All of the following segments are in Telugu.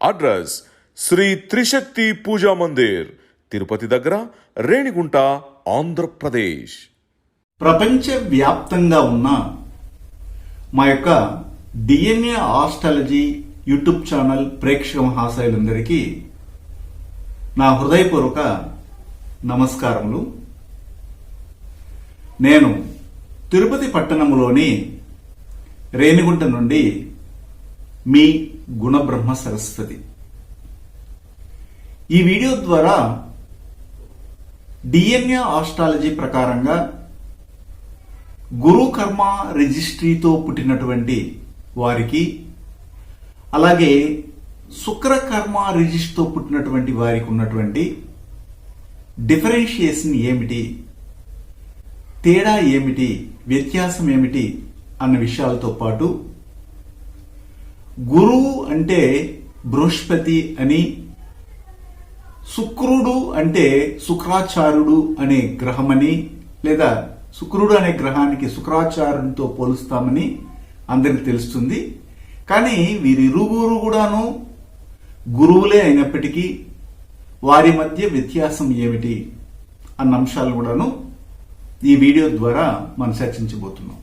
అడ్రస్ శ్రీ త్రిశక్తి పూజా మందిర్ తిరుపతి దగ్గర రేణిగుంట ఆంధ్రప్రదేశ్. ప్రపంచ వ్యాప్తంగా ఉన్న మా యొక్క డిఎన్ఏ ఆస్ట్రాలజీ యూట్యూబ్ ఛానల్ ప్రేక్షక మహాశయులందరికీ నా హృదయపూర్వక నమస్కారములు. నేను తిరుపతి పట్టణంలోని రేణిగుంట నుండి మీ గుణబ్రహ్మ సరస్వతి. ఈ వీడియో ద్వారా డిఎన్ఏ ఆస్ట్రాలజీ ప్రకారంగా గురు కర్మ రిజిస్ట్రీతో పుట్టినటువంటి వారికి అలాగే శుక్రకర్మ రిజిస్ట్రీతో పుట్టినటువంటి వారికి ఉన్నటువంటి డిఫరెన్షియేషన్ ఏమిటి తేడా ఏమిటి వ్యత్యాసం ఏమిటి అన్న విషయాలతో పాటు గురువు అంటే బృహస్పతి అని శుక్రుడు అంటే శుక్రాచార్యుడు అనే గ్రహమని లేదా శుక్రుడు అనే గ్రహానికి శుక్రాచార్యునితో పోలుస్తామని అందరికి తెలుస్తుంది. కానీ వీరిరుగురు కూడాను గురువులే అయినప్పటికీ వారి మధ్య వ్యత్యాసం ఏమిటి అన్న అంశాలు కూడాను ఈ వీడియో ద్వారా మనం చర్చించబోతున్నాం.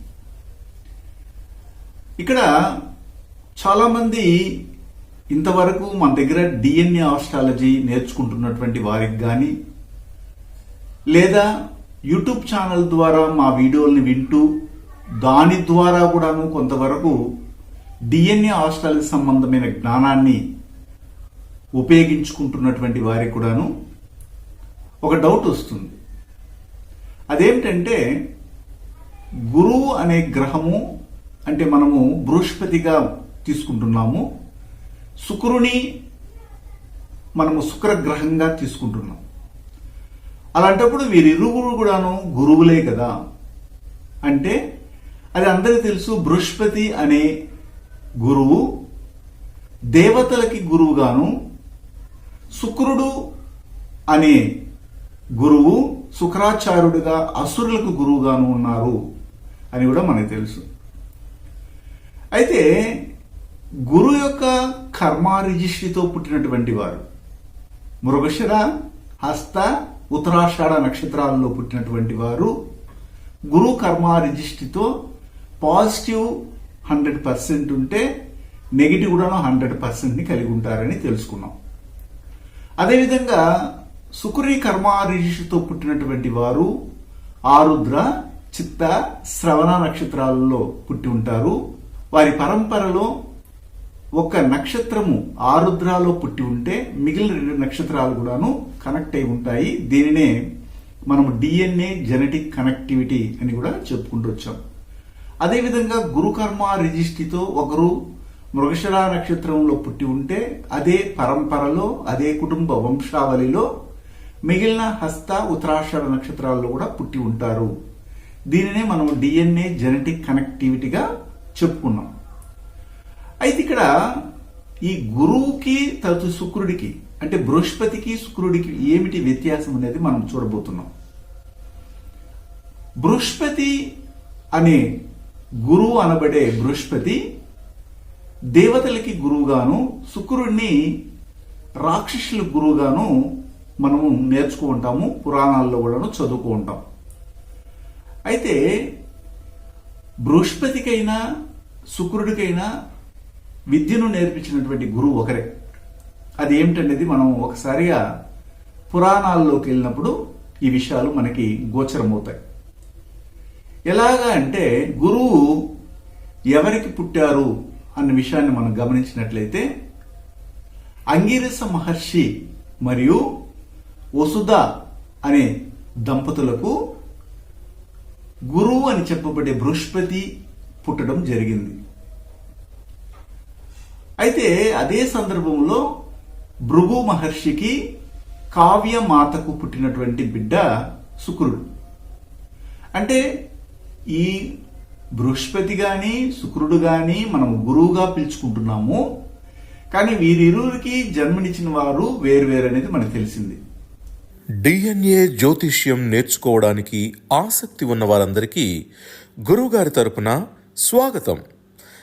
ఇక్కడ చాలామంది ఇంతవరకు మన దగ్గర డిఎన్ఏ ఆస్ట్రాలజీ నేర్చుకుంటున్నటువంటి వారికి కానీ లేదా యూట్యూబ్ ఛానల్ ద్వారా మా వీడియోల్ని వింటూ దాని ద్వారా కూడాను కొంతవరకు డిఎన్ఏ ఆస్ట్రాలజీ సంబంధమైన జ్ఞానాన్ని ఉపయోగించుకుంటున్నటువంటి వారికి కూడాను ఒక డౌట్ వస్తుంది. అదేమిటంటే గురువు అనే గ్రహము అంటే మనము బృహస్పతిగా తీసుకుంటున్నాము. శుక్రుని మనము శుక్రగ్రహంగా తీసుకుంటున్నాం. అలాంటప్పుడు వీరిరువురు కూడాను గురువులే కదా. అంటే అది అందరికీ తెలుసు బృహస్పతి అనే గురువు దేవతలకి గురువుగాను శుక్రుడు అనే గురువు శుక్రాచార్యుడిగా అసురులకు గురువుగాను ఉన్నారు అని కూడా మనకు తెలుసు. అయితే గురు యొక్క కర్మ పుట్టినటువంటి వారు. మృగశిర హస్త ఉత్తరాషాఢ నక్షత్రాలలో పుట్టినటువంటి వారు గురు కర్మ పాజిటివ్ హండ్రెడ్ పర్సెంట్ ఉంటే నెగిటివ్ కూడా హండ్రెడ్ పర్సెంట్ని కలిగి ఉంటారని తెలుసుకున్నాం. అదేవిధంగా శుక్రి కర్మ పుట్టినటువంటి వారు ఆరుద్ర చిత్త శ్రవణ నక్షత్రాలలో పుట్టి ఉంటారు. వారి పరంపరలో ఒక నక్షత్రము ఆరుద్రాలో పుట్టి ఉంటే మిగిలిన రెండు నక్షత్రాలు కూడాను కనెక్ట్ అయి ఉంటాయి. దీనినే మనం డిఎన్ఏ జెనెటిక్ కనెక్టివిటీ అని కూడా చెప్పుకుంటూ వచ్చాం. అదేవిధంగా గురుకర్మ రిజిస్ట్రీతో ఒకరు మృగశిర నక్షత్రంలో పుట్టి ఉంటే అదే పరంపరలో అదే కుటుంబ వంశావళిలో మిగిలిన హస్త ఉత్తరాషాఢ నక్షత్రాల్లో కూడా పుట్టి ఉంటారు. దీనినే మనం డిఎన్ఏ జెనెటిక్ కనెక్టివిటీగా చెప్పుకున్నాం. అయితే ఇక్కడ ఈ గురువుకి తరచు శుక్రుడికి అంటే బృహస్పతికి శుక్రుడికి ఏమిటి వ్యత్యాసం అనేది మనం చూడబోతున్నాం. బృహస్పతి అనే గురువు అనబడే బృహస్పతి దేవతలకి గురువుగాను శుక్రుడిని రాక్షసుల గురువుగాను మనము నేర్చుకుంటాము పురాణాల్లో కూడాను చదువుకుంటాం ఉంటాం. అయితే బృహస్పతికైనా శుక్రుడికైనా విద్యను నేర్పించినటువంటి గురువు ఒకరే. అది ఏమిటనేది మనం ఒకసారిగా పురాణాల్లోకి వెళ్ళినప్పుడు ఈ విషయాలు మనకి గోచరమవుతాయి. ఎలాగా అంటే గురువు ఎవరికి పుట్టారు అన్న విషయాన్ని మనం గమనించినట్లయితే అంగిరస మహర్షి మరియు వసుధ అనే దంపతులకు గురువు అని చెప్పబడే బృహస్పతి పుట్టడం జరిగింది. అయితే అదే సందర్భంలో భృగు మహర్షికి కావ్య మాతకు పుట్టినటువంటి బిడ్డ శుక్రుడు. అంటే ఈ బృహస్పతి గాని శుక్రుడు గాని మనము గురువుగా పిలుచుకుంటున్నాము. కానీ వీరిరువురికి జన్మనిచ్చిన వారు వేరువేరు అనేది మనకు తెలిసింది. డిఎన్ఏ జ్యోతిష్యం నేర్చుకోవడానికి ఆసక్తి ఉన్న వారందరికీ గురువుగారి తరపున స్వాగతం.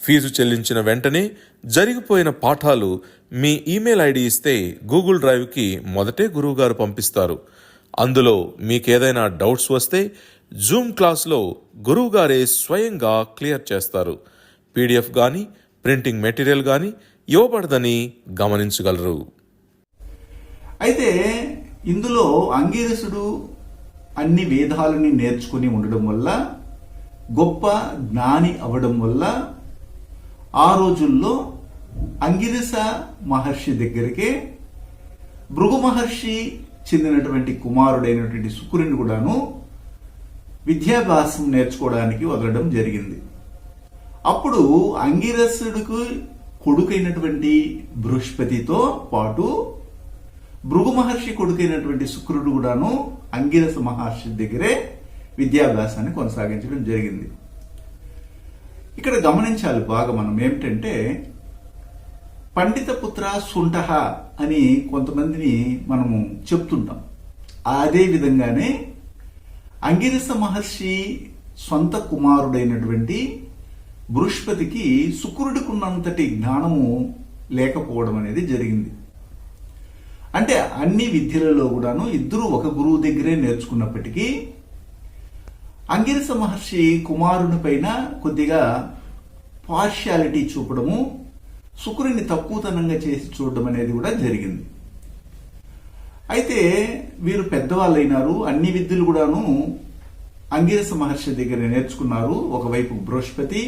ఫీజు చెల్లించిన వెంటనే జరిగిపోయిన పాఠాలు మీ ఈమెయిల్ ఐడి ఇస్తే గూగుల్ డ్రైవ్కి మొదటే గురువుగారు పంపిస్తారు. అందులో మీకేదైనా డౌట్స్ వస్తే జూమ్ క్లాస్లో గురువుగారే స్వయంగా క్లియర్ చేస్తారు. పీడిఎఫ్ కానీ ప్రింటింగ్ మెటీరియల్ కానీ ఇవ్వబడదని గమనించగలరు. అయితే ఇందులో అంగీరసుడు అన్ని వేదాలని నేర్చుకుని ఉండడం వల్ల గొప్ప జ్ఞాని అవడం వల్ల ఆ రోజుల్లో అంగిరస మహర్షి దగ్గరికే భృగు మహర్షి చెందినటువంటి కుమారుడైనటువంటి శుక్రుని కూడాను విద్యాభ్యాసం నేర్చుకోవడానికి వదలడం జరిగింది. అప్పుడు అంగిరసుడికి కొడుకైనటువంటి బృహస్పతితో పాటు భృగు మహర్షి కొడుకైనటువంటి శుక్రుడు కూడాను అంగిరస మహర్షి దగ్గరే విద్యాభ్యాసాన్ని కొనసాగించడం జరిగింది. ఇక్కడ గమనించాలి బాగా మనం ఏమిటంటే పండిత పుత్ర సుంఠహ అని కొంతమందిని మనము చెప్తుంటాం. అదే విధంగానే అంగిరస మహర్షి సొంత కుమారుడైనటువంటి బృహస్పతికి శుక్రుడికున్నంతటి జ్ఞానము లేకపోవడం అనేది జరిగింది. అంటే అన్ని విద్యలలో కూడాను ఇద్దరు ఒక గురువు దగ్గరే నేర్చుకున్నప్పటికీ అంగిరస మహర్షి కుమారుని పైన కొద్దిగా పార్షియాలిటీ చూపడము శుక్రుని తక్కువతనంగా చేసి చూడడం అనేది కూడా జరిగింది. అయితే వీరు పెద్దవాళ్ళు అయినారు అన్ని విద్యలు కూడాను అంగిరస మహర్షి దగ్గర నేర్చుకున్నారు. ఒకవైపు బృహస్పతి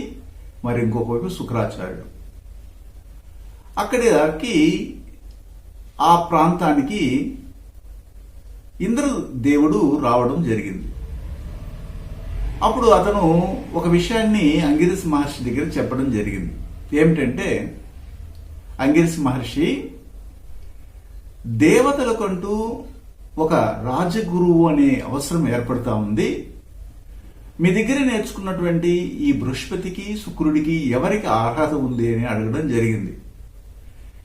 మరి ఇంకొక వైపు శుక్రాచార్యుడు. అక్కడికి ఆ ప్రాంతానికి ఇంద్రదేవుడు రావడం జరిగింది. అప్పుడు అతను ఒక విషయాన్ని అంగిరస్ మహర్షి దగ్గర చెప్పడం జరిగింది. ఏమిటంటే అంగిరస్ మహర్షి దేవతలకంటూ ఒక రాజగురువు అనే అవసరం ఏర్పడతా ఉంది. మీ దగ్గర నేర్చుకున్నటువంటి ఈ బృహస్పతికి శుక్రుడికి ఎవరికి అర్హత ఉంది అని అడగడం జరిగింది.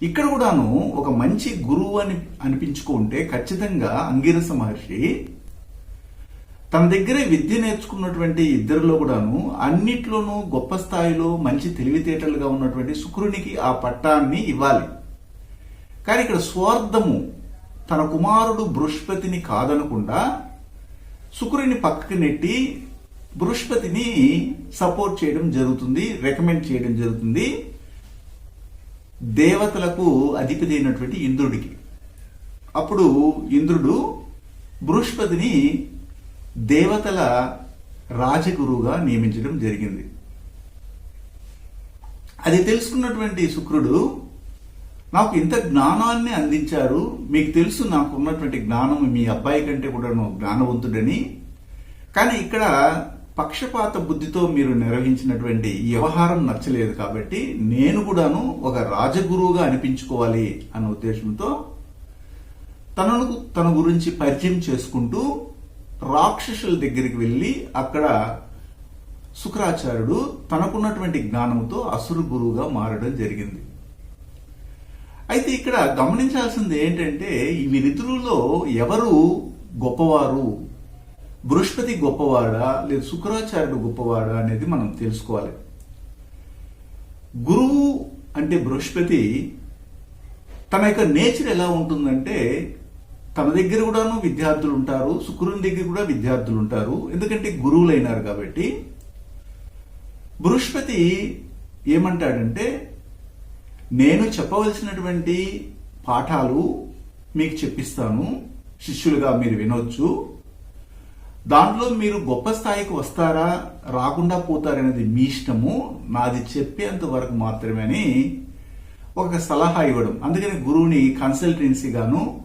ఇక్కడ కూడాను ఒక మంచి గురువు అని అనిపించుకుంటే ఖచ్చితంగా అంగిరస మహర్షి తన దగ్గర విద్య నేర్చుకున్నటువంటి ఇద్దరిలో కూడాను అన్నిట్లోనూ గొప్ప స్థాయిలో మంచి తెలివితేటలుగా ఉన్నటువంటి శుక్రునికి ఆ పట్టాన్ని ఇవ్వాలి. కానీ ఇక్కడ స్వార్థము తన కుమారుడు బృహస్పతిని కాదనకుండా శుక్రుని పక్కకి నెట్టి బృహస్పతిని సపోర్ట్ చేయడం జరుగుతుంది రికమెండ్ చేయడం జరుగుతుంది దేవతలకు అధిపతి అయినటువంటి ఇంద్రుడికి. అప్పుడు ఇంద్రుడు బృహస్పతిని దేవతల రాజగురువుగా నియమించడం జరిగింది. అది తెలుసుకున్నటువంటి శుక్రుడు నాకు ఇంత జ్ఞానాన్ని అందించారు. మీకు తెలుసు నాకు ఉన్నటువంటి జ్ఞానం మీ అబ్బాయి కంటే కూడా జ్ఞానవంతుడని. కానీ ఇక్కడ పక్షపాత బుద్ధితో మీరు నిర్వహించినటువంటి వ్యవహారం నచ్చలేదు కాబట్టి నేను కూడాను ఒక రాజగురువుగా అనిపించుకోవాలి అన్న ఉద్దేశంతో తనను తన గురించి పరిచయం చేసుకుంటూ రాక్షసుల దగ్గరికి వెళ్ళి అక్కడ శుక్రాచార్యుడు తనకున్నటువంటి జ్ఞానంతో అసురు గురువుగా మారడం జరిగింది. అయితే ఇక్కడ గమనించాల్సింది ఏంటంటే ఈ వీరిద్దరులో ఎవరు గొప్పవారు? బృహస్పతి గొప్పవాడా? లేదా శుక్రాచార్యుడు గొప్పవాడా అనేది మనం తెలుసుకోవాలి. గురువు అంటే బృహస్పతి తన యొక్క నేచర్ ఎలా ఉంటుందంటే తన దగ్గర కూడాను విద్యార్థులు ఉంటారు శుక్రుని దగ్గర కూడా విద్యార్థులు ఉంటారు ఎందుకంటే గురువులైనారు కాబట్టి బృహస్పతి ఏమంటాడంటే నేను చెప్పవలసినటువంటి పాఠాలు మీకు చెప్పిస్తాను శిష్యులుగా మీరు వినొచ్చు. దాంట్లో మీరు గొప్ప స్థాయికి వస్తారా రాకుండా పోతారనేది మీ ఇష్టము. నాది చెప్పేంత వరకు మాత్రమే అని ఒక సలహా ఇవ్వడం. అందుకని గురువుని కన్సల్టెన్సీ గాను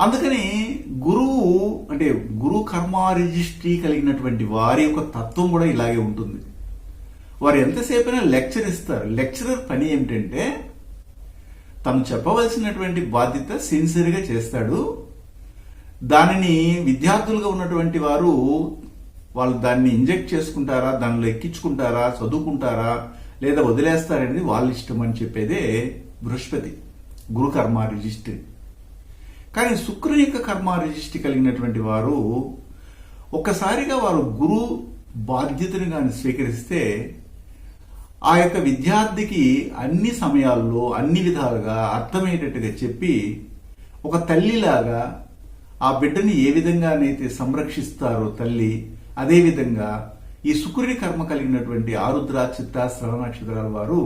అందుకని గురువు అంటే గురు కర్మ రిజిస్ట్రీ కలిగినటువంటి వారి యొక్క తత్వం కూడా ఇలాగే ఉంటుంది. వారు ఎంతసేపైనా లెక్చర్ ఇస్తారు. లెక్చరర్ పని ఏమిటంటే తను చెప్పవలసినటువంటి బాధ్యత సిన్సియర్గా చేస్తాడు. దానిని విద్యార్థులుగా ఉన్నటువంటి వారు వాళ్ళు దాన్ని ఇంజెక్ట్ చేసుకుంటారా? దానిలో ఎక్కించుకుంటారా? చదువుకుంటారా? లేదా వదిలేస్తారనేది వాళ్ళ ఇష్టం అని చెప్పేదే బృహస్పతి గురుకర్మ రిజిస్ట్రీ. కానీ శుక్రుని యొక్క కర్మ రిజిస్ట్రీ కలిగినటువంటి వారు ఒక్కసారిగా వారు గురు బాధ్యతను కానీ స్వీకరిస్తే ఆ యొక్క విద్యార్థికి అన్ని సమయాల్లో అన్ని విధాలుగా అర్థమయ్యేటట్టుగా చెప్పి ఒక తల్లిలాగా ఆ బిడ్డని ఏ విధంగానైతే సంరక్షిస్తారో తల్లి అదేవిధంగా ఈ శుక్రుడి కర్మ కలిగినటువంటి ఆరుద్ర చిత్త శ్రవ నక్షత్రాల వారు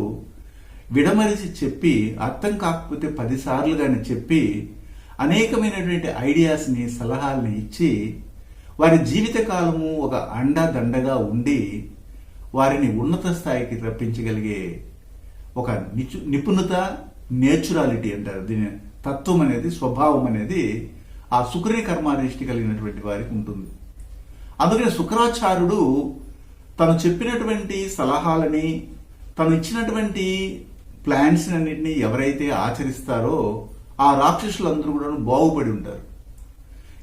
విడమరిచి చెప్పి అర్థం కాకపోతే పదిసార్లు కానీ చెప్పి అనేకమైనటువంటి ఐడియాస్ని సలహాలని ఇచ్చి వారి జీవిత కాలము ఒక అండదండగా ఉండి వారిని ఉన్నత స్థాయికి రప్పించగలిగే ఒక నిచు నిపుణత నేచురాలిటీ అంటారు. దీని తత్వం అనేది స్వభావం అనేది ఆ శుక్రీ కర్మాధిష్టి కలిగినటువంటి వారికి ఉంటుంది. అందుకని శుక్రాచార్యుడు తను చెప్పినటువంటి సలహాలని తను ఇచ్చినటువంటి ప్లాన్స్ అన్నింటినీ ఎవరైతే ఆచరిస్తారో ఆ రాక్షసులందరూ కూడా బాగుపడి ఉంటారు.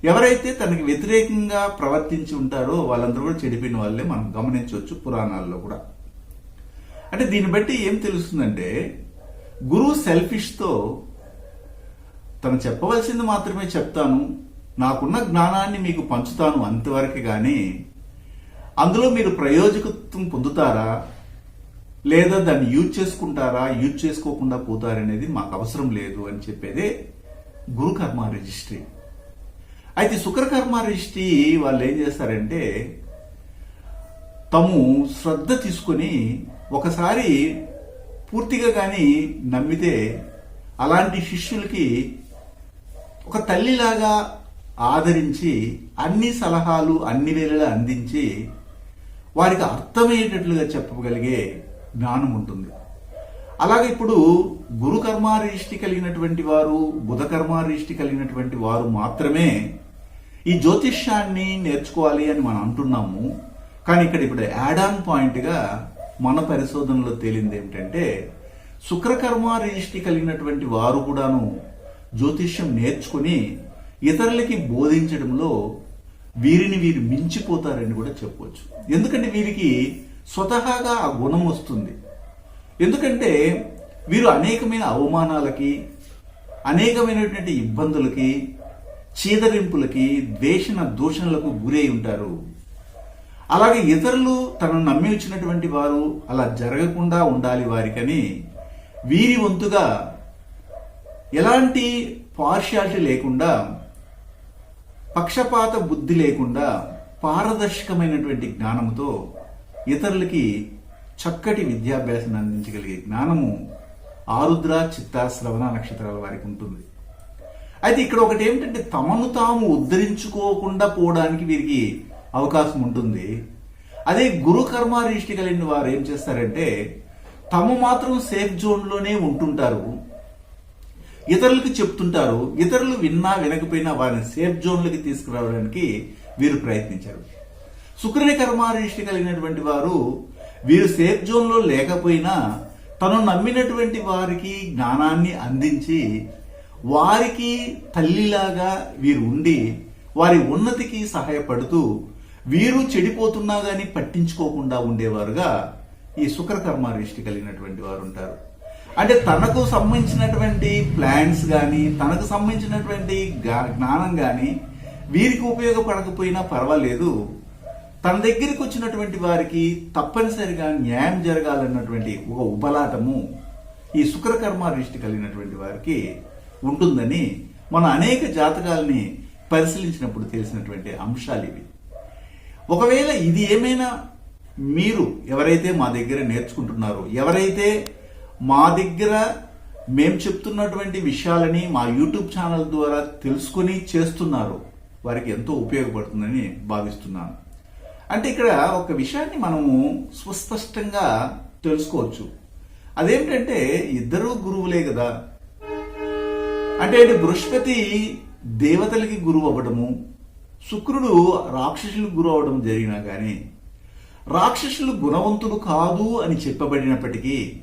ఎవరైతే తనకి వ్యతిరేకంగా ప్రవర్తించి ఉంటారో వాళ్ళందరూ కూడా చెడిపోయిన వాళ్ళే మనం గమనించవచ్చు పురాణాల్లో కూడా. అంటే దీన్ని బట్టి ఏం తెలుస్తుందంటే గురువు సెల్ఫిష్తో తను చెప్పవలసింది మాత్రమే చెప్తాను నాకున్న జ్ఞానాన్ని మీకు పంచుతాను అంతవరకు కానీ అందులో మీరు ప్రయోజకత్వం పొందుతారా? లేదా దాన్ని యూజ్ చేసుకుంటారా యూజ్ చేసుకోకుండా పోతారనేది మాకు అవసరం లేదు అని చెప్పేదే గురుకర్మ రిజిస్ట్రీ. అయితే శుక్రకర్మ రిజిస్ట్రీ వాళ్ళు ఏం చేస్తారంటే తాము శ్రద్ధ తీసుకొని ఒకసారి పూర్తిగా కానీ నమ్మితే అలాంటి శిష్యులకి ఒక తల్లిలాగా ఆదరించి అన్ని సలహాలు అన్ని వేళలా అందించి వారికి అర్థమయ్యేటట్లుగా చెప్పగలిగే జ్ఞానం ఉంటుంది. అలాగే ఇప్పుడు గురుకర్మారిష్టి కలిగినటువంటి వారు బుధకర్మారిష్టి కలిగినటువంటి వారు మాత్రమే ఈ జ్యోతిష్యాన్ని నేర్చుకోవాలి అని మనం అంటున్నాము. కానీ ఇక్కడ ఇప్పుడు యాడాన్ పాయింట్గా మన పరిశోధనలో తేలింది ఏమిటంటే శుక్రకర్మ రిజిస్ట్రీ కలిగినటువంటి వారు కూడాను జ్యోతిష్యం నేర్చుకుని ఇతరులకి బోధించడంలో వీరిని వీరు మించిపోతారని కూడా చెప్పవచ్చు ఎందుకంటే వీరికి స్వతహాగా ఆ గుణం వస్తుంది. ఎందుకంటే వీరు అనేకమైన అవమానాలకి అనేకమైనటువంటి ఇబ్బందులకి చీదరింపులకి ద్వేషణ దూషణలకు గురై ఉంటారు. అలాగే ఇతరులు తనను నమ్మి వచ్చినటువంటి వారు అలా జరగకుండా ఉండాలి వారికని వీరి వంతుగా ఎలాంటి పార్షియాలిటీ లేకుండా పక్షపాత బుద్ధి లేకుండా పారదర్శకమైనటువంటి జ్ఞానంతో ఇతరులకి చక్కటి విద్యాభ్యాసం అందించగలిగే జ్ఞానము ఆరుద్ర చిత్త శ్రవణ నక్షత్రాల వారికి ఉంటుంది. అయితే ఇక్కడ ఒకటి ఏమిటంటే తమను తాము ఉద్ధరించుకోకుండా పోవడానికి వీరికి అవకాశం ఉంటుంది. అదే గురు కర్మ రిష్టి కలిగిన వారు ఏం చేస్తారంటే తమ మాత్రం సేఫ్ జోన్లోనే ఉంటుంటారు. ఇతరులకు చెప్తుంటారు. ఇతరులు విన్నా వినకపోయినా వారిని సేఫ్ జోన్లకి తీసుకురావడానికి వీరు ప్రయత్నించారు. శుక్రుని కర్మారిష్టి కలిగినటువంటి వారు వీరు సేఫ్ జోన్లో లేకపోయినా తను నమ్మినటువంటి వారికి జ్ఞానాన్ని అందించి వారికి తల్లిలాగా వీరు ఉండి వారి ఉన్నతికి సహాయపడుతూ వీరు చెడిపోతున్నా గాని పట్టించుకోకుండా ఉండేవారుగా ఈ శుక్రకర్మ రిష్టి కలిగినటువంటి వారు ఉంటారు. అంటే తనకు సంబంధించినటువంటి ప్లాన్స్ కానీ తనకు సంబంధించినటువంటి జ్ఞానం కానీ వీరికి ఉపయోగపడకపోయినా పర్వాలేదు. తన దగ్గరికి వచ్చినటువంటి వారికి తప్పనిసరిగా న్యాయం జరగాలన్నటువంటి ఒక ఉపలాటము ఈ శుక్రకర్మ దృష్టి కలిగినటువంటి వారికి ఉంటుందని మన అనేక జాతకాలని పరిశీలించినప్పుడు తెలిసినటువంటి అంశాలు ఇవి. ఒకవేళ ఇది ఏమైనా మీరు ఎవరైతే మా దగ్గర నేర్చుకుంటున్నారో ఎవరైతే మా దగ్గర మేము చెప్తున్నటువంటి విషయాలని మా యూట్యూబ్ ఛానల్ ద్వారా తెలుసుకొని చేస్తున్నారో వారికి ఎంతో ఉపయోగపడుతుందని భావిస్తున్నాను. అంటే ఇక్కడ ఒక విషయాన్ని మనము సుస్పష్టంగా తెలుసుకోవచ్చు. అదేంటంటే ఇద్దరు గురువులే కదా. అంటే అంటే బృహస్పతి దేవతలకి గురువు అవ్వడము శుక్రుడు రాక్షసులకు గురువు అవ్వడం జరిగినా కానీ రాక్షసులు గుణవంతులు కాదు అని చెప్పబడినప్పటికీ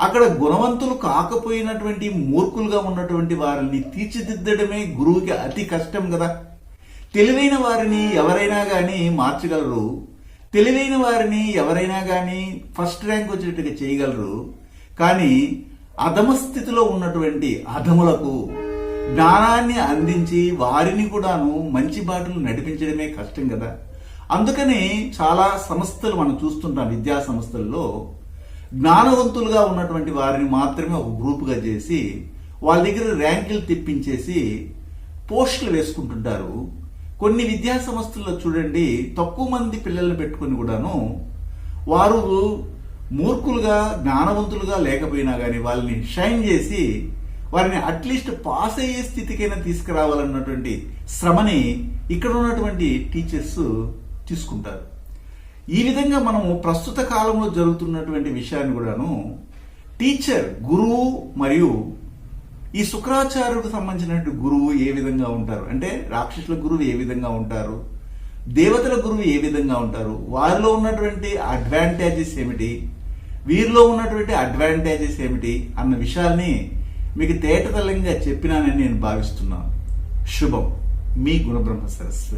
అక్కడ గుణవంతులు కాకపోయినటువంటి మూర్ఖులుగా ఉన్నటువంటి వారిని తీర్చిదిద్దడమే గురువుకి అతి కష్టం కదా. తెలివైన వారిని ఎవరైనా కానీ మార్చగలరు. తెలివైన వారిని ఎవరైనా కానీ ఫస్ట్ ర్యాంక్ వచ్చేట్టుగా చేయగలరు. కానీ అధమ స్థితిలో ఉన్నటువంటి అధములకు జ్ఞానాన్ని అందించి వారిని కూడాను మంచి బాటలు నడిపించడమే కష్టం కదా అందుకని చాలా సంస్థలు మనం చూస్తుంటాం విద్యా సంస్థల్లో జ్ఞానవంతులుగా ఉన్నటువంటి వారిని మాత్రమే ఒక గ్రూపుగా చేసి వాళ్ళ దగ్గర ర్యాంకులు తెప్పించేసి పోస్టులు వేసుకుంటుంటారు. కొన్ని విద్యా సంస్థల్లో చూడండి తక్కువ మంది పిల్లల్ని పెట్టుకుని కూడాను వారు మూర్ఖులుగా జ్ఞానవంతులుగా లేకపోయినా కానీ వాళ్ళని షైన్ చేసి వారిని అట్లీస్ట్ పాస్ అయ్యే స్థితికైనా తీసుకురావాలన్నటువంటి శ్రమని ఇక్కడ ఉన్నటువంటి టీచర్స్ తీసుకుంటారు. ఈ విధంగా మనము ప్రస్తుత కాలంలో జరుగుతున్నటువంటి విషయాన్ని కూడాను టీచర్ గురువు మరియు ఈ శుక్రాచార్యుడికి సంబంధించినటువంటి గురువు ఏ విధంగా ఉంటారు? అంటే రాక్షసుల గురువు ఏ విధంగా ఉంటారు? దేవతల గురువు ఏ విధంగా ఉంటారు? వారిలో ఉన్నటువంటి అడ్వాంటేజెస్ ఏమిటి? వీరిలో ఉన్నటువంటి అడ్వాంటేజెస్ ఏమిటి? అన్న విషయాల్ని మీకు తేటతలంగా చెప్పినానని నేను భావిస్తున్నాను. శుభం. మీ గుణబ్రహ్మ సరస్సు.